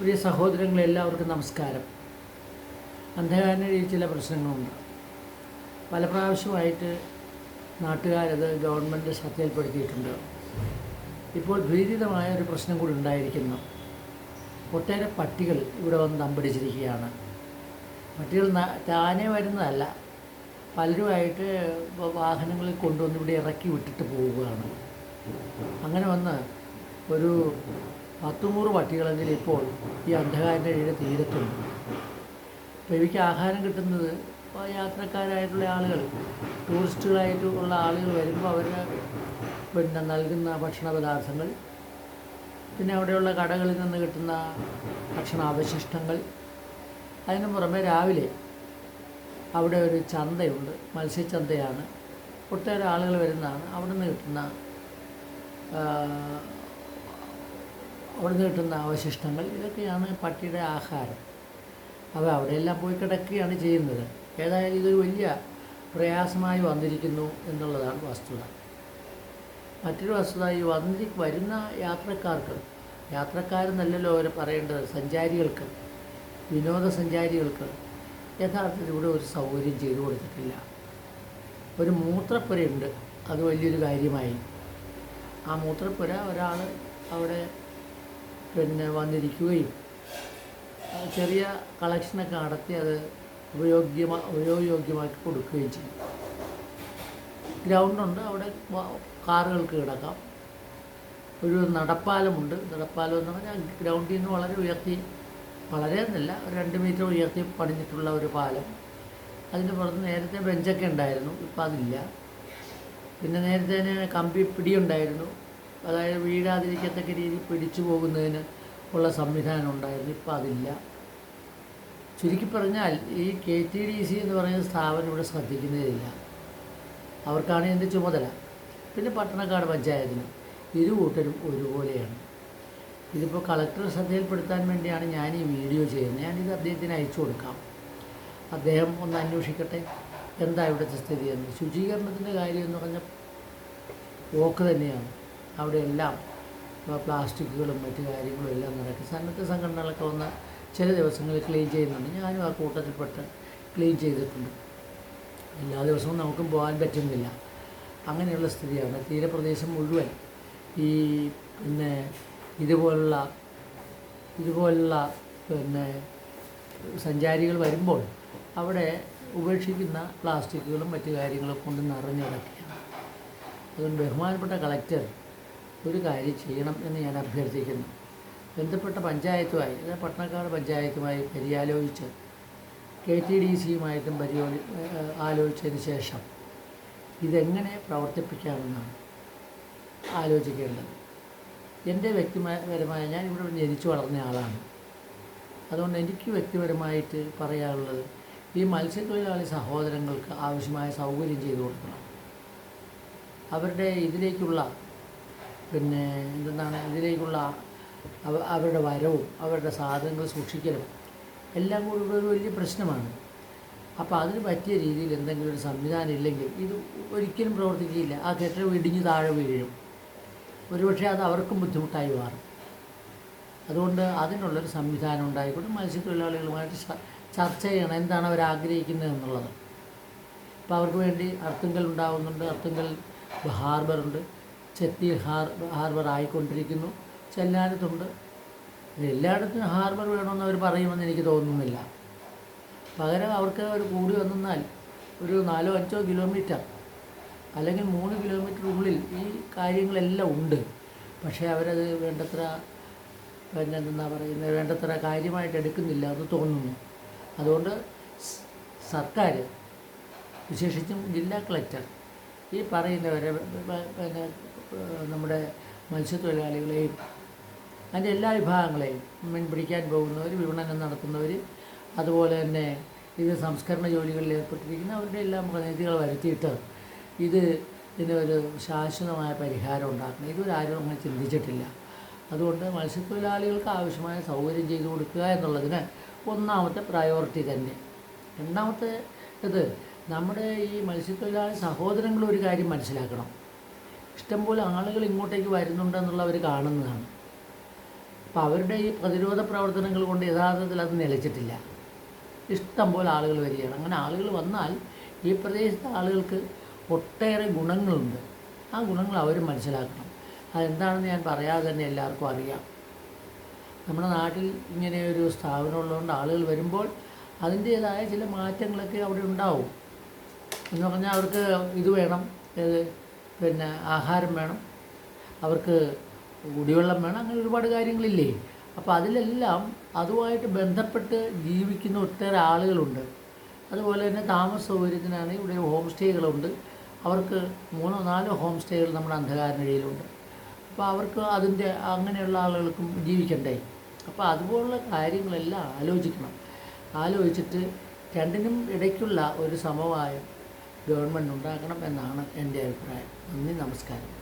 പ്രിയ സഹോദരങ്ങളെ എല്ലാവർക്കും നമസ്കാരം. അന്ധകാരനിൽ ചില പ്രശ്നങ്ങളുണ്ട്. പല പ്രാവശ്യമായിട്ട് നാട്ടുകാരത് ഗവൺമെന്റ് ശ്രദ്ധയിൽപ്പെടുത്തിയിട്ടുണ്ട്. ഇപ്പോൾ ഭീതിതമായ ഒരു പ്രശ്നം കൂടി ഉണ്ടായിരിക്കുന്നു. ഒട്ടേറെ പട്ടികൾ ഇവിടെ വന്ന് തമ്പടിച്ചിരിക്കുകയാണ്. പട്ടികൾ താനെ വരുന്നതല്ല. പലരുമായിട്ട് വാഹനങ്ങളിൽ കൊണ്ടുവന്ന് ഇവിടെ ഇറക്കി വിട്ടിട്ട് പോവുകയാണ്. അങ്ങനെ വന്ന് ഒരു പത്തുനൂറ് പട്ടികളെങ്കിലും ഇപ്പോൾ ഈ അന്ധകാരന്റെ ഇഴ തീരത്തുണ്ട്. അപ്പോൾ ഇവയ്ക്ക് ആഹാരം കിട്ടുന്നത് യാത്രക്കാരായിട്ടുള്ള ആളുകൾ ടൂറിസ്റ്റുകളായിട്ടുള്ള ആളുകൾ വരുമ്പോൾ അവർ പിന്നെ നൽകുന്ന ഭക്ഷണ പദാർത്ഥങ്ങൾ പിന്നെ അവിടെയുള്ള കടകളിൽ നിന്ന് കിട്ടുന്ന ഭക്ഷണ അവശിഷ്ടങ്ങൾ. അതിന് പുറമെ രാവിലെ അവിടെ ഒരു ചന്തയുണ്ട് മത്സ്യച്ചന്തയാണ്. ഒട്ടേറെ ആളുകൾ വരുന്നതാണ്. അവിടെ നിന്ന് കിട്ടുന്ന ആ, അവിടെ കിട്ടുന്ന അവശിഷ്ടങ്ങൾ ഇതൊക്കെയാണ് പട്ടിയുടെ ആഹാരം. അവ അവിടെയെല്ലാം പോയി കിടക്കുകയാണ് ചെയ്യുന്നത്. ഏതായാലും ഇതൊരു വലിയ പ്രയാസമായി വന്നിരിക്കുന്നു എന്നുള്ളതാണ് വസ്തുത. മറ്റൊരു വസ്തുത ഈ വന്നി വരുന്ന യാത്രക്കാർക്ക് യാത്രക്കാരെന്നല്ലല്ലോ അവർ പറയേണ്ടത് സഞ്ചാരികൾക്ക് വിനോദസഞ്ചാരികൾക്ക് യഥാർത്ഥത്തിൽ ഇവിടെ ഒരു സൗകര്യം ചെയ്തു കൊടുത്തിട്ടില്ല. ഒരു മൂത്രപ്പുരയുണ്ട്. അത് വലിയൊരു കാര്യമായി. ആ മൂത്രപ്പുര ഒരാൾ അവിടെ പിന്നെ വന്നിരിക്കുകയും ചെറിയ കളക്ഷനൊക്കെ നടത്തി അത് ഉപയോഗ്യമാ ഉപയോഗയോഗ്യമാക്കി കൊടുക്കുകയും ചെയ്യും ഗ്രൗണ്ടുണ്ട് അവിടെ കാറുകൾക്ക് കിടക്കാം. ഒരു നടപ്പാലമുണ്ട്. നടപ്പാലം എന്ന് പറഞ്ഞാൽ ഗ്രൗണ്ടിൽ നിന്ന് വളരെ ഉയർത്തി വളരെ എന്നല്ല രണ്ട് മീറ്റർ ഉയർത്തി പണിഞ്ഞിട്ടുള്ള ഒരു പാലം. അതിന് പുറത്ത് നേരത്തെ ബെഞ്ചൊക്കെ ഉണ്ടായിരുന്നു ഇപ്പം അതില്ല. പിന്നെ നേരത്തെ തന്നെ കമ്പി പിടി ഉണ്ടായിരുന്നു അതായത് വീഴാതിരിക്കത്തക്ക രീതിയിൽ പിടിച്ചു പോകുന്നതിന് ഉള്ള സംവിധാനം ഉണ്ടായിരുന്നു. ഇപ്പം അതില്ല. ചുരുക്കി പറഞ്ഞാൽ ഈ കെ ടി ഡി സി എന്ന് പറയുന്ന സ്ഥാപനം ഇവിടെ ശ്രദ്ധിക്കുന്നതില്ല. അവർക്കാണ് ഇതിന്റെ ചുമതല. പിന്നെ പട്ടണക്കാട് പഞ്ചായത്തിന് ഇരു കൂട്ടരും ഒരുപോലെയാണ്. ഇതിപ്പോൾ കളക്ടർ ശ്രദ്ധയിൽപ്പെടുത്താൻ വേണ്ടിയാണ് ഞാൻ ഈ വീഡിയോ ചെയ്യുന്നത്. ഞാനിത് അദ്ദേഹത്തിന് അയച്ചു കൊടുക്കാം. അദ്ദേഹം ഒന്ന് അന്വേഷിക്കട്ടെ. എന്താ ഇവിടുത്തെ സ്ഥിതി എന്ന്. ശുചീകരണത്തിന്റെ കാര്യം എന്ന് പറഞ്ഞാൽ പോക്ക് തന്നെയാണ്. അവിടെയെല്ലാം പ്ലാസ്റ്റിക്കുകളും മറ്റു കാര്യങ്ങളും എല്ലാം നടക്കും. സന്നദ്ധ സംഘടനകളൊക്കെ വന്ന് ചില ദിവസങ്ങളിൽ ക്ലീൻ ചെയ്യുന്നുണ്ട്. ഞാനും ആ കൂട്ടത്തിൽപ്പെട്ട് ക്ലീൻ ചെയ്തിട്ടുണ്ട്. എല്ലാ ദിവസവും നമുക്കും പോകാൻ പറ്റുന്നില്ല. അങ്ങനെയുള്ള സ്ഥിതിയാണ്. തീരപ്രദേശം മുഴുവൻ ഈ പിന്നെ ഇതുപോലുള്ള ഇതുപോലുള്ള പിന്നെ സഞ്ചാരികൾ വരുമ്പോൾ അവിടെ ഉപേക്ഷിക്കുന്ന പ്ലാസ്റ്റിക്കുകളും മറ്റു കാര്യങ്ങളും കൊണ്ട് നിറഞ്ഞു കിടക്കുകയാണ്. അതുകൊണ്ട് ബഹുമാനപ്പെട്ട കളക്ടർ ഒരു കാര്യം ചെയ്യണം എന്ന് ഞാൻ അഭ്യർത്ഥിക്കുന്നു. ബന്ധപ്പെട്ട പഞ്ചായത്തുമായി അതായത് പട്ടണക്കാട് പഞ്ചായത്തുമായി പര്യാലോചിച്ച് കെ ടി ഡി സിയുമായിട്ടും പരിയോജി ഏഹ് ആലോചിച്ചതിന് ശേഷം ഇതെങ്ങനെ പ്രവർത്തിപ്പിക്കാമെന്നാണ് ആലോചിക്കേണ്ടത്. എന്റെ വ്യക്തിപരമായ ഞാൻ ഇവിടെ ജനിച്ചു വളർന്ന ആളാണ്. അതുകൊണ്ട് എനിക്ക് വ്യക്തിപരമായിട്ട് പറയാനുള്ളത് ഈ മത്സ്യത്തൊഴിലാളി സഹോദരങ്ങൾക്ക് ആവശ്യമായ സൗകര്യം ചെയ്തു കൊടുക്കണം. അവരുടെ ഇതിലേക്കുള്ള പിന്നെ എന്താണ് ഇതിലേക്കുള്ള അവരുടെ വരവും അവരുടെ സാധനങ്ങൾ സൂക്ഷിക്കലും എല്ലാം കൂടി ഒരു വലിയ പ്രശ്നമാണ്. അപ്പോൾ അതിന് പറ്റിയ രീതിയിൽ എന്തെങ്കിലും ഒരു സംവിധാനം ഇല്ലെങ്കിൽ ഇത് ഒരിക്കലും പ്രവർത്തിക്കുകയില്ല. ആ കെട്ടിടം ഇടിഞ്ഞ് താഴെ വീഴും. ഒരുപക്ഷെ അത് അവർക്കും ബുദ്ധിമുട്ടായി മാറും. അതുകൊണ്ട് അതിനുള്ളൊരു സംവിധാനം ഉണ്ടായിക്കൊണ്ട് മത്സ്യത്തൊഴിലാളികളുമായിട്ട് ചർച്ച ചെയ്യണം. എന്താണ് അവർ ആഗ്രഹിക്കുന്നത് എന്നുള്ളത്. അപ്പോൾ അവർക്ക് വേണ്ടി അർത്തുങ്കൽ ഉണ്ടാകുന്നുണ്ട് അർത്തുങ്കൽ ഹാർബറുണ്ട്. ചെത്തി ഹാർ ഹാർബർ ആയിക്കൊണ്ടിരിക്കുന്നു. ചെല്ലാനത്തുണ്ട്. എല്ലായിടത്തും ഹാർബർ വേണമെന്ന് അവർ പറയുമെന്ന് എനിക്ക് തോന്നുന്നില്ല. പകരം അവർക്ക് ഒരു കൂടി വന്നാൽ ഒരു നാലോ അഞ്ചോ കിലോമീറ്റർ അല്ലെങ്കിൽ മൂന്ന് കിലോമീറ്റർ ഉള്ളിൽ ഈ കാര്യങ്ങളെല്ലാം ഉണ്ട്. പക്ഷേ അവരത് വേണ്ടത്ര പിന്നെ എന്താ പറയുന്നത് വേണ്ടത്ര കാര്യമായിട്ട് എടുക്കുന്നില്ല എന്ന് തോന്നുന്നു. അതുകൊണ്ട് സർക്കാർ വിശേഷിച്ചും ജില്ലാ കളക്ടർ ഈ പറയുന്നവരെ പിന്നെ നമ്മുടെ മത്സ്യത്തൊഴിലാളികളെയും അതിന്റെ എല്ലാ വിഭാഗങ്ങളെയും മീൻ പിടിക്കാൻ പോകുന്നവർ വിപണനം നടത്തുന്നവർ അതുപോലെ തന്നെ ഇത് സംസ്കരണ ജോലികളിൽ ഏർപ്പെട്ടിരിക്കുന്ന അവരുടെ എല്ലാം പ്രതിനിധികൾ വരുത്തിയിട്ട് ഇത് ഇതിനൊരു ശാശ്വതമായ പരിഹാരം ഉണ്ടാക്കണം. ഇതൊരു ആരും അങ്ങനെ ചിന്തിച്ചിട്ടില്ല. അതുകൊണ്ട് മത്സ്യത്തൊഴിലാളികൾക്ക് ആവശ്യമായ സൗകര്യം ചെയ്തു കൊടുക്കുക എന്നുള്ളതിന് ഒന്നാമത്തെ പ്രയോറിറ്റി തന്നെ. രണ്ടാമത്തെ ഇത് നമ്മുടെ ഈ മത്സ്യത്തൊഴിലാളി സഹോദരങ്ങൾ ഒരു കാര്യം മനസ്സിലാക്കണം. ഇഷ്ടംപോലെ ആളുകൾ ഇങ്ങോട്ടേക്ക് വരുന്നുണ്ടെന്നുള്ളവർ കാണുന്നതാണ്. അപ്പോൾ അവരുടെ ഈ പ്രതിരോധ പ്രവർത്തനങ്ങൾ കൊണ്ട് യഥാർത്ഥത്തിൽ അത് നിലച്ചിട്ടില്ല. ഇഷ്ടംപോലെ ആളുകൾ വരികയാണ്. അങ്ങനെ ആളുകൾ വന്നാൽ ഈ പ്രദേശത്തെ ആളുകൾക്ക് ഒട്ടേറെ ഗുണങ്ങളുണ്ട്. ആ ഗുണങ്ങൾ അവർ മനസ്സിലാക്കണം. അതെന്താണെന്ന് ഞാൻ പറയാതെ തന്നെ എല്ലാവർക്കും അറിയാം. നമ്മുടെ നാട്ടിൽ ഇങ്ങനെ ഒരു സ്ഥാപനം ഉള്ളതുകൊണ്ട് ആളുകൾ വരുമ്പോൾ അതിന്റേതായ ചില മാറ്റങ്ങളൊക്കെ അവിടെ ഉണ്ടാവും. എന്ന് പറഞ്ഞാൽ അവർക്ക് ഇത് വേണം ഏത് പിന്നെ ആഹാരം വേണം. അവർക്ക് കുടിവെള്ളം വേണം. അങ്ങനെ ഒരുപാട് കാര്യങ്ങളില്ലേ? അപ്പോൾ അതിലെല്ലാം അതുമായിട്ട് ബന്ധപ്പെട്ട് ജീവിക്കുന്ന ഒട്ടേറെ ആളുകളുണ്ട്. അതുപോലെ തന്നെ താമസ സൗകര്യത്തിനാണ് ഇവിടെ ഹോം സ്റ്റേകളുണ്ട് അവർക്ക് മൂന്നോ നാലോ ഹോം സ്റ്റേകൾ നമ്മുടെ അന്ധകാരനിഴയിലുണ്ട്. അപ്പോൾ അവർക്ക് അതിന്റെ അങ്ങനെയുള്ള ആളുകൾക്കും ജീവിക്കണ്ടേ? അപ്പോൾ അതുപോലുള്ള കാര്യങ്ങളെല്ലാം ആലോചിക്കണം. ആലോചിച്ചിട്ട് രണ്ടിനും ഇടയ്ക്കുള്ള ഒരു സമവായം ഗവൺമെന്റ് ഉണ്ടാക്കണം എന്നാണ് എന്റെ അഭിപ്രായം. നന്ദി നമസ്കാരം.